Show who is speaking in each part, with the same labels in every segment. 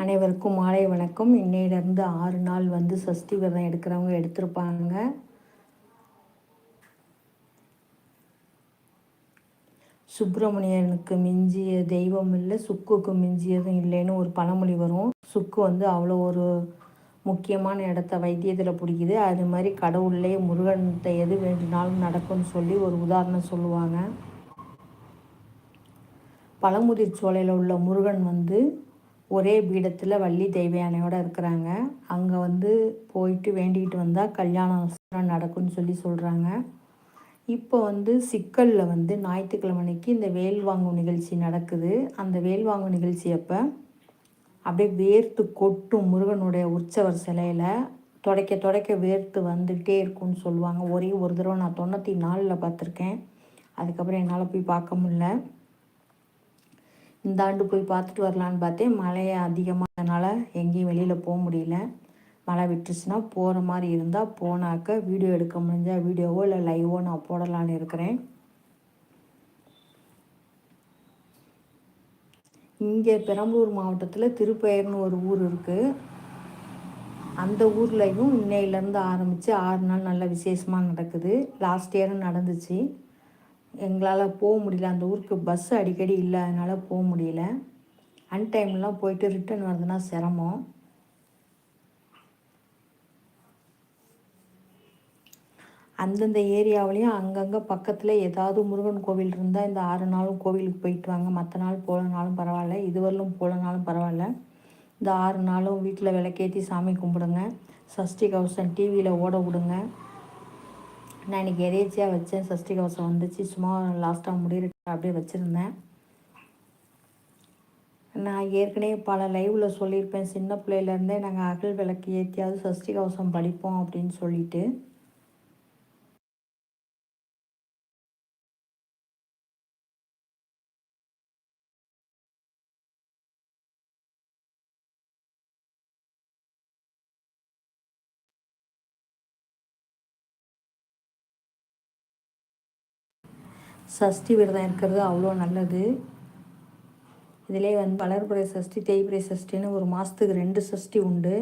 Speaker 1: அனைவருக்கும் மாலை வணக்கம். இன்னையிலேருந்து ஆறு நாள் வந்து சஷ்டி விரதம் எடுக்கிறவங்க எடுத்திருப்பாங்க. சுப்பிரமணியனுக்கு மிஞ்சிய தெய்வம் இல்லை சுக்குக்கு மிஞ்சியதும் இல்லைன்னு ஒரு பழமொழி வரும். சுக்கு வந்து அவ்வளோ ஒரு முக்கியமான இடத்த வைத்தியத்தில் பிடிக்குது. அது மாதிரி கடவுள்லேயே முருகன்கிட்ட எது வேண்டுனாலும் நடக்கும்னு சொல்லி ஒரு உதாரணம் சொல்லுவாங்க. பழமுதிர் சோலையில் உள்ள முருகன் வந்து ஒரே பீடத்தில் வள்ளி தெய்வயானையோடு இருக்கிறாங்க. அங்கே வந்து போயிட்டு வேண்டிக்கிட்டு வந்தால் கல்யாணம் நடக்கும்னு சொல்லி சொல்கிறாங்க இப்போ வந்து சிக்கலில் வந்து ஞாயிற்றுக்கிழமைக்கு இந்த வேல் வாங்கும் நிகழ்ச்சி நடக்குது. அந்த வேல் வாங்கும் நிகழ்ச்சி அப்போ அப்படியே வேர்த்து கொட்டும் முருகனுடைய உற்சவர் சிலையில் தொடக்க தொடக்க வேர்த்து வந்துக்கிட்டே இருக்கும்னு சொல்லுவாங்க. ஒரே ஒரு தடவை நான் தொண்ணூற்றி நாலில் பார்த்துருக்கேன். அதுக்கப்புறம் என்னால் போய் பார்க்க முடில இந்த ஆண்டு போய் பார்த்துட்டு வரலான்னு பார்த்தேன். மழையை அதிகமானதுனால எங்கேயும் வெளியில் போக முடியல. மழை விட்டுருச்சுன்னா போகிற மாதிரி இருந்தால் போனாக்க வீடியோ எடுக்க முடிஞ்சால் வீடியோவோ இல்லை லைவோ நான் போடலான்னு இருக்கிறேன். இங்கே பெரம்பலூர் மாவட்டத்தில் திருப்பெயர்னு ஒரு ஊர் இருக்குது அந்த ஊர்லேயும் இன்னையிலேருந்து ஆரம்பித்து ஆறு நாள் நல்ல விசேஷமாக நடக்குது. லாஸ்ட் இயரும் நடந்துச்சு. எங்களால் போக முடியல. அந்த ஊருக்கு பஸ்ஸு அடிக்கடி இல்லை. அதனால் போக முடியல. அன்டைம்லாம் போயிட்டு ரிட்டன் வருதுன்னா சிரமம். அந்தந்த ஏரியாவிலையும் அங்கங்கே பக்கத்தில் ஏதாவது முருகன் கோவில் இருந்தால் இந்த ஆறு நாளும் கோவிலுக்கு போயிட்டு வாங்க. மற்ற நாள் போகலனாலும் பரவாயில்ல. இதுவரையிலும் போகலனாலும் பரவாயில்ல. இந்த ஆறு நாளும் வீட்டில் விளக்கேற்றி சாமி கும்பிடுங்க. சஷ்டி கவசம் டிவியில் ஓட விடுங்க. நான் இன்றைக்கி எதேச்சியாக வச்சேன். சஷ்டி கவசம் வந்துச்சு. சும்மா லாஸ்ட்டாக முடிகிற அப்படியே வச்சுருந்தேன். நான் ஏற்கனவே பல லைவில் சொல்லியிருப்பேன். சின்ன பிள்ளையிலேருந்தே நாங்கள் அகல் விளக்கு ஏற்றியாவது சஷ்டி கவசம் படிப்போம் அப்படின்னு சொல்லிட்டு. சஷ்டி விரதம் இருக்கிறது அவ்வளோ நல்லது. இதிலே வந்து வளர்புரை சஷ்டி தேய்பிரை சஷ்டின்னு ஒரு மாதத்துக்கு ரெண்டு சஷ்டி உண்டு.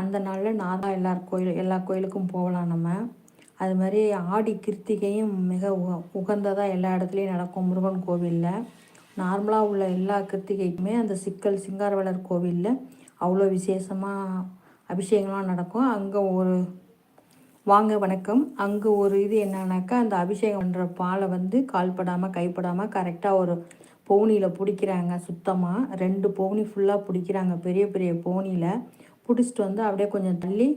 Speaker 1: அந்த நாளில் நான் தான் எல்லார் கோயில் எல்லா கோயிலுக்கும் போகலாம் நம்ம. அது மாதிரி ஆடி கிருத்திகையும் மிக உகந்ததாக எல்லா இடத்துலையும் நடக்கும் முருகன் கோவிலில். நார்மலாக உள்ள எல்லா கிருத்திகைக்குமே அந்த சிக்கல் சிங்காரவளர் கோவிலில் அவ்வளோ விசேஷமாக அபிஷேகம்லாம் நடக்கும். அங்கே ஒரு வாங்க வணக்கம். அங்கே ஒரு இது என்னன்னாக்கா அந்த அபிஷேகம் பண்ணுற பாலை வந்து கால்படாமல் கைப்படாமல் கரெக்டாக ஒரு பவுனியில் பிடிக்கிறாங்க சுத்தமாக ரெண்டு பவுனி ஃபுல்லாக பிடிக்கிறாங்க பெரிய பெரிய பவுனியில் பிடிச்சிட்டு வந்து அப்படியே கொஞ்சம் தள்ளி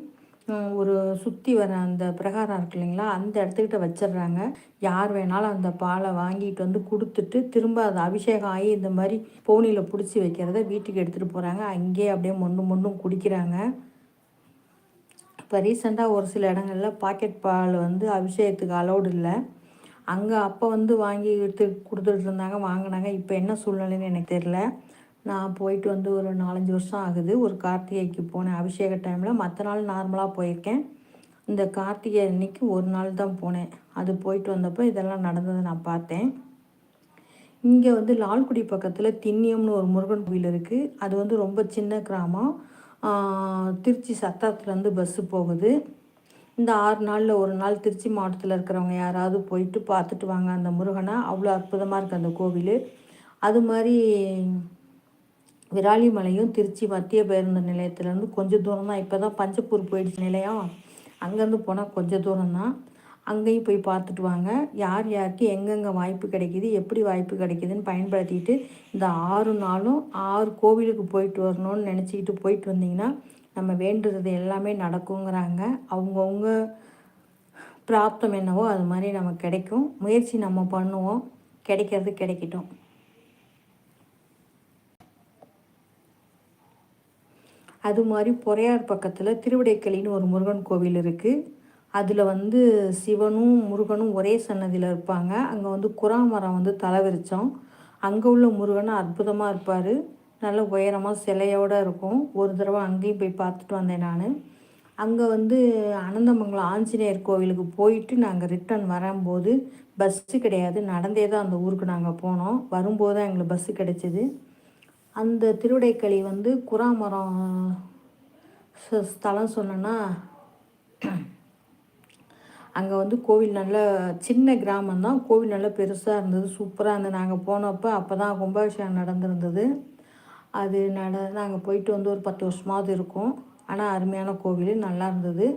Speaker 1: ஒரு சுற்றி வர அந்த பிரகாரம் இருக்கு இல்லைங்களா அந்த இடத்துக்கிட்ட வச்சிடுறாங்க. யார் வேணாலும் அந்த பாலை வாங்கிட்டு வந்து கொடுத்துட்டு திரும்ப அது அபிஷேகம் ஆகி இந்த மாதிரி பவுனியில் பிடிச்சி வைக்கிறத வீட்டுக்கு எடுத்துகிட்டு போகிறாங்க அங்கேயே அப்படியே மொண்டு மொண்டும் குடிக்கிறாங்க. இப்போ ரீசெண்டாக ஒரு சில இடங்களில் பாக்கெட் பால் வந்து அபிஷேகத்துக்கு அலௌடு இல்லை. அங்கே அப்போ வந்து வாங்கி எடுத்து கொடுத்துட்டு இருந்தாங்க வாங்கினாங்க. இப்போ என்ன சூழ்நிலைன்னு எனக்கு தெரில நான் போயிட்டு வந்து ஒரு நாலஞ்சு வருஷம் ஆகுது. ஒரு கார்த்திகைக்கு போனேன். அபிஷேக டைமில் மற்ற நாள் நார்மலாக போயிருக்கேன். இந்த கார்த்திகை அன்னைக்கு ஒரு நாள் தான் போனேன். அது போயிட்டு வந்தப்போ இதெல்லாம் நடந்ததை நான் பார்த்தேன். இங்கே வந்து லால்குடி பக்கத்தில் திண்ணியம்னு ஒரு முருகன் கோயில் இருக்குது அது வந்து ரொம்ப சின்ன கிராமம். திருச்சி சத்தாத்துலேருந்து பஸ்ஸு போகுது. இந்த ஆறு நாளில் ஒரு நாள் திருச்சி மாவட்டத்தில் இருக்கிறவங்க யாராவது போயிட்டு பார்த்துட்டு வாங்க. அந்த முருகனை அவ்வளோ அற்புதமாக இருக்குது அந்த கோவில். அது மாதிரி விராலிமலையும் திருச்சி மத்திய பேருந்து நிலையத்துலேருந்து கொஞ்சம் தூரம் தான் இப்போ தான் பஞ்சப்பூர் போயிடுச்சு நிலையம். அங்கேருந்து போனால் கொஞ்சம் தூரம் தான் அங்கேயும் போய் பார்த்துட்டு வாங்க. யார் யாருக்கு எங்கெங்கே வாய்ப்பு கிடைக்கிது எப்படி வாய்ப்பு கிடைக்கிதுன்னு பயன்படுத்திட்டு இந்த ஆறு நாளும் ஆறு கோவிலுக்கு போயிட்டு வரணும்னு நினச்சிக்கிட்டு போயிட்டு வந்தீங்கன்னா நம்ம வேண்டுறது எல்லாமே நடக்குங்கிறாங்க. அவங்கவுங்க பிராப்தம் என்னவோ அது மாதிரி நமக்கு கிடைக்கும். முயற்சி நம்ம பண்ணுவோம். கிடைக்கிறது கிடைக்கட்டும். அது மாதிரி பொறையார் பக்கத்தில் திருவிடைக்கலின்னு ஒரு முருகன் கோவில் இருக்குது அதில் வந்து சிவனும் முருகனும் ஒரே சன்னதியில் இருப்பாங்க. அங்கே வந்து குறாமரம் வந்து தலைவிரிச்சோம். அங்கே உள்ள முருகன் அற்புதமாக இருப்பார். நல்ல உயரமாக சிலையோடு இருக்கும். ஒரு தடவை அங்கேயும் போய் பார்த்துட்டு வந்தேன் நான். அங்கே வந்து அனந்தமங்கலம் ஆஞ்சநேயர் கோவிலுக்கு போயிட்டு நாங்கள் ரிட்டன் வரும்போது பஸ்ஸு கிடையாது. நடந்தே தான் அந்த ஊருக்கு நாங்கள் போனோம். வரும்போது தான் எங்களுக்கு பஸ்ஸு கிடைச்சிது. அந்த திருவிடைக்களி வந்து குறாமரம் ஸ்தலம் சொன்னோன்னா அங்கே வந்து கோவில் நல்ல சின்ன கிராமம் தான். கோவில் நல்லா பெருசாக இருந்தது. சூப்பராக இருந்தது. நாங்கள் போனப்போ அப்போ தான் கும்பாபிஷேகம் நடந்திருந்தது. அது நட நாங்கள் போயிட்டு வந்து ஒரு பத்து வருஷமாவது இருக்கும். ஆனால் அருமையான கோவில். நல்லா இருந்தது.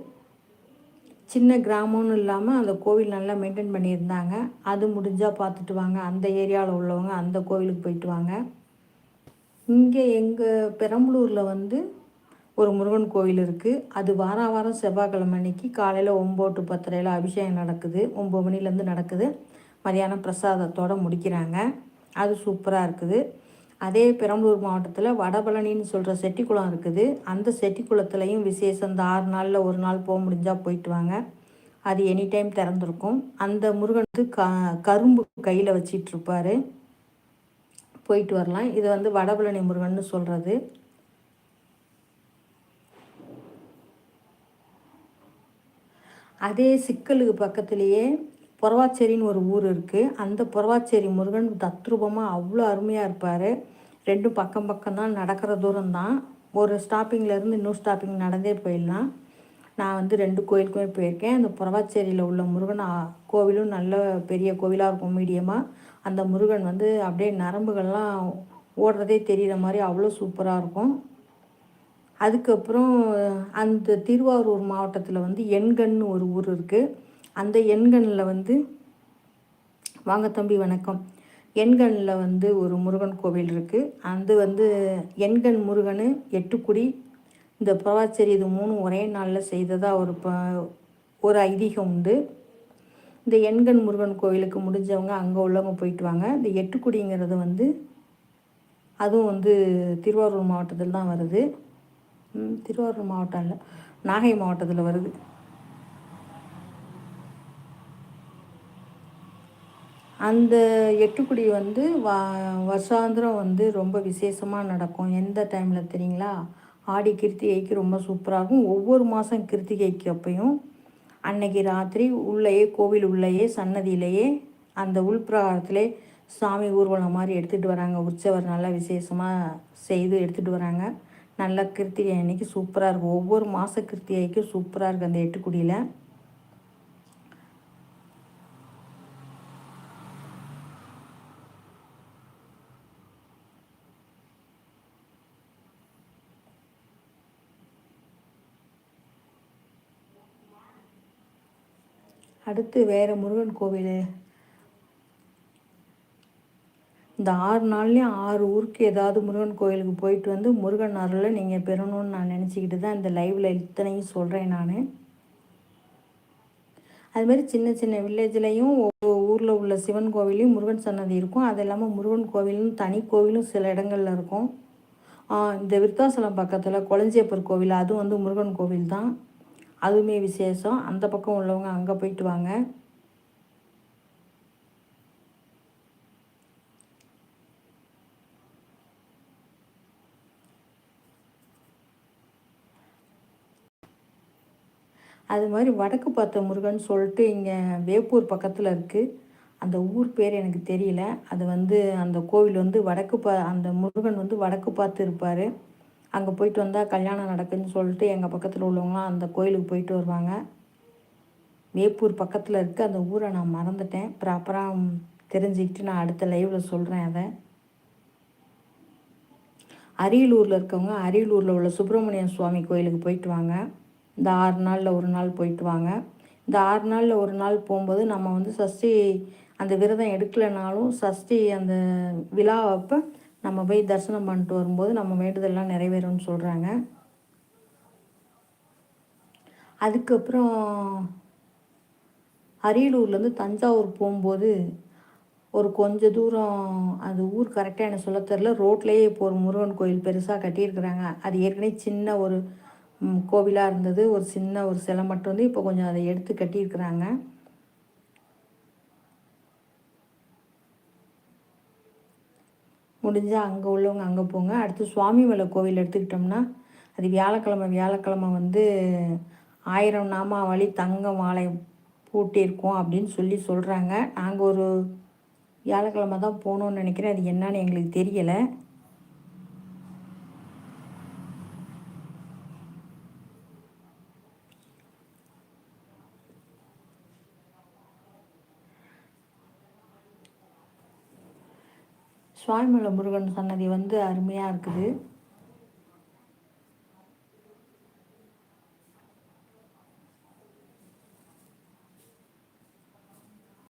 Speaker 1: சின்ன கிராமம்னு இல்லாமல் அந்த கோவில் நல்லா மெயின்டைன் பண்ணியிருந்தாங்க. அது முடிஞ்சால் பார்த்துட்டு வாங்க. அந்த ஏரியாவில் உள்ளவங்க அந்த கோவிலுக்கு போயிட்டு வாங்க. இங்கே எங்கள் பெரம்பலூரில் வந்து ஒரு முருகன் கோயில் இருக்குது அது வார வாரம் செவ்வாய்க்கிழமை அன்னைக்கு காலையில் ஒம்பது டு பத்தரையில் அபிஷேகம் நடக்குது. ஒம்பது மணிலேருந்து நடக்குது. மதியானம் பிரசாதத்தோடு முடிக்கிறாங்க. அது சூப்பராக இருக்குது. அதே பெரம்பலூர் மாவட்டத்தில் வடபழனின்னு சொல்கிற செட்டிக்குளம் இருக்குது. அந்த செட்டிக்குளத்துலேயும் விசேஷம் இந்த ஆறு நாளில் ஒரு நாள் போக முடிஞ்சால் போயிட்டு வாங்க. அது எனி டைம் திறந்துருக்கும். அந்த முருகன் வந்து க கரும்பு கையில் வச்சிட்ருப்பார் போயிட்டு வரலாம். இது வந்து வடபழனி முருகன் சொல்கிறது அதே சிக்கலுக்கு பக்கத்துலேயே பொறவாச்சேரின்னு ஒரு ஊர் இருக்குது அந்த பொறவாச்சேரி முருகன் தத்ரூபமாக அவ்வளோ அருமையாக இருப்பார். ரெண்டும் பக்கம் பக்கம் தான் நடக்கிற தூரம் தான் ஒரு ஸ்டாப்பிங்லேருந்து இன்னொரு ஸ்டாப்பிங் நடந்தே போயிடலாம். நான் வந்து ரெண்டு கோயிலுக்குமே போயிருக்கேன். அந்த புறவாச்சேரியில் உள்ள முருகன் கோவிலும் நல்ல பெரிய கோவிலாக இருக்கும் மீடியமாக அந்த முருகன் வந்து அப்படியே நரம்புகள்லாம் ஓடுறதே தெரிகிற மாதிரி அவ்வளோ சூப்பராக இருக்கும். அதுக்கப்புறம் அந்த திருவாரூர் மாவட்டத்தில் வந்து எண்கண்ணு ஒரு ஊர் இருக்குது அந்த எண்கண்ணில் வந்து வாங்க தம்பி வணக்கம். எண்கண்ணில் வந்து ஒரு முருகன் கோவில் இருக்குது அது வந்து எண்கண் முருகன் எட்டுக்குடி இந்த பிரவாச்சரி இது மூணு ஒரே நாளில் செய்ததாக ஒரு ப ஒரு ஐதீகம் உண்டு. இந்த எண்கண் முருகன் கோவிலுக்கு முடிஞ்சவங்க அங்கே உள்ளவங்க போயிட்டு வாங்க. இந்த எட்டுக்குடிங்கிறது வந்து அதுவும் வந்து திருவாரூர் மாவட்டத்தில் தான் வருது. திருவாரூர் மாவட்டம் இல்லை நாகை மாவட்டத்தில் வருது. அந்த எட்டுக்குடி வந்து வா வருஷாந்திரம் வந்து ரொம்ப விசேஷமாக நடக்கும். எந்த டைமில் தெரியுங்களா? ஆடி கிருத்திகைக்கு ரொம்ப சூப்பராக இருக்கும். ஒவ்வொரு மாதம் கிருத்திகைக்கு அப்பையும் அன்னைக்கு ராத்திரி உள்ளேயே கோவில் உள்ளேயே சன்னதியிலேயே அந்த உள்பிரகாரத்திலே சாமி ஊர்வலம் மாதிரி எடுத்துகிட்டு வராங்க. உற்சவர் நல்லா விசேஷமாக செய்து எடுத்துகிட்டு வராங்க. நல்ல கிருத்திகை அன்னைக்கு சூப்பராக இருக்கும். ஒவ்வொரு மாத கிருத்திகைக்கும் சூப்பராக இருக்கும் அந்த எட்டுக்குடியில். அடுத்து வேறு முருகன் கோவில். இந்த ஆறு நாள்லேயும் ஆறு ஊருக்கு ஏதாவது முருகன் கோயிலுக்கு போயிட்டு வந்து முருகன் அருளை நீங்கள் பெறணும்னு நான் நினச்சிக்கிட்டு தான் இந்த லைவில் இத்தனையும் சொல்கிறேன் நான். அதுமாதிரி சின்ன சின்ன வில்லேஜ்லேயும் ஒவ்வொரு ஊரில் உள்ள சிவன் கோவிலையும் முருகன் சன்னதி இருக்கும். அது இல்லாமல் முருகன் கோவிலும் தனி கோவிலும் சில இடங்களில் இருக்கும். இந்த விருத்தாசலம் பக்கத்தில் கொளஞ்சியப்பர் கோவில் அதுவும் வந்து முருகன் கோவில் தான் அதுவுமே விசேஷம். அந்த பக்கம் உள்ளவங்க அங்கே போயிட்டு வாங்க. அது மாதிரி வடக்கு பார்த்த முருகன் சொல்லிட்டு இங்கே வேப்பூர் பக்கத்தில் இருக்குது அந்த ஊர் பேர் எனக்கு தெரியல. அது வந்து அந்த கோவில் வந்து வடக்கு பா அந்த முருகன் வந்து வடக்கு பார்த்து இருப்பார் அங்கே போயிட்டு வந்தால் கல்யாணம் நடக்குதுன்னு சொல்லிட்டு எங்கள் பக்கத்தில் உள்ளவங்களாம் அந்த கோயிலுக்கு போயிட்டு வருவாங்க. வேப்பூர் பக்கத்தில் இருக்குது அந்த ஊரை நான் மறந்துட்டேன். ப்ராப்பராக தெரிஞ்சுக்கிட்டு நான் அடுத்த லைவில் சொல்கிறேன் அதை. அரியலூரில் இருக்கவங்க அரியலூரில் உள்ள சுப்பிரமணிய சுவாமி கோயிலுக்கு போயிட்டு வாங்க. இந்த ஆறு நாளில் ஒரு நாள் போயிட்டு வாங்க. இந்த ஆறு நாளில் ஒரு நாள் போகும்போது நம்ம வந்து சஷ்டி அந்த விரதம் எடுக்கலைனாலும் சஷ்டி அந்த விழாவப்போ நம்ம போய் தரிசனம் பண்ணிட்டு வரும்போது நம்ம வேண்டுதெல்லாம் நிறைவேறும்னு சொல்கிறாங்க அதுக்கப்புறம் அரியலூர்லேருந்து தஞ்சாவூர் போகும்போது ஒரு கொஞ்ச தூரம் அது ஊர் கரெக்டாக எனக்கு சொல்ல தெரில ரோட்லேயே இப்போ ஒரு முருகன் கோயில் பெருசாக கட்டியிருக்கிறாங்க. அது ஏற்கனவே சின்ன ஒரு கோவிலாக இருந்தது. ஒரு சின்ன ஒரு சிலை மட்டும் வந்து இப்போ கொஞ்சம் அதை எடுத்து கட்டியிருக்கிறாங்க. முடிஞ்சால் அங்கே உள்ளவங்க அங்கே போங்க. அடுத்து சுவாமி மலை கோவில் எடுத்துக்கிட்டோம்னா அது வியாழக்கிழமை வியாழக்கிழமை வந்து ஆயிரம் நாமாவளி தங்க மாலை பூட்டியிருக்கோம் அப்படின்னு சொல்லி சொல்கிறாங்க நாங்கள் ஒரு வியாழக்கிழமை தான் போகணுன்னு நினைக்கிறேன். அது என்னன்னு எங்களுக்கு தெரியலை. சுவாமிமலை முருகன் சன்னதி வந்து அருமையாக இருக்குது.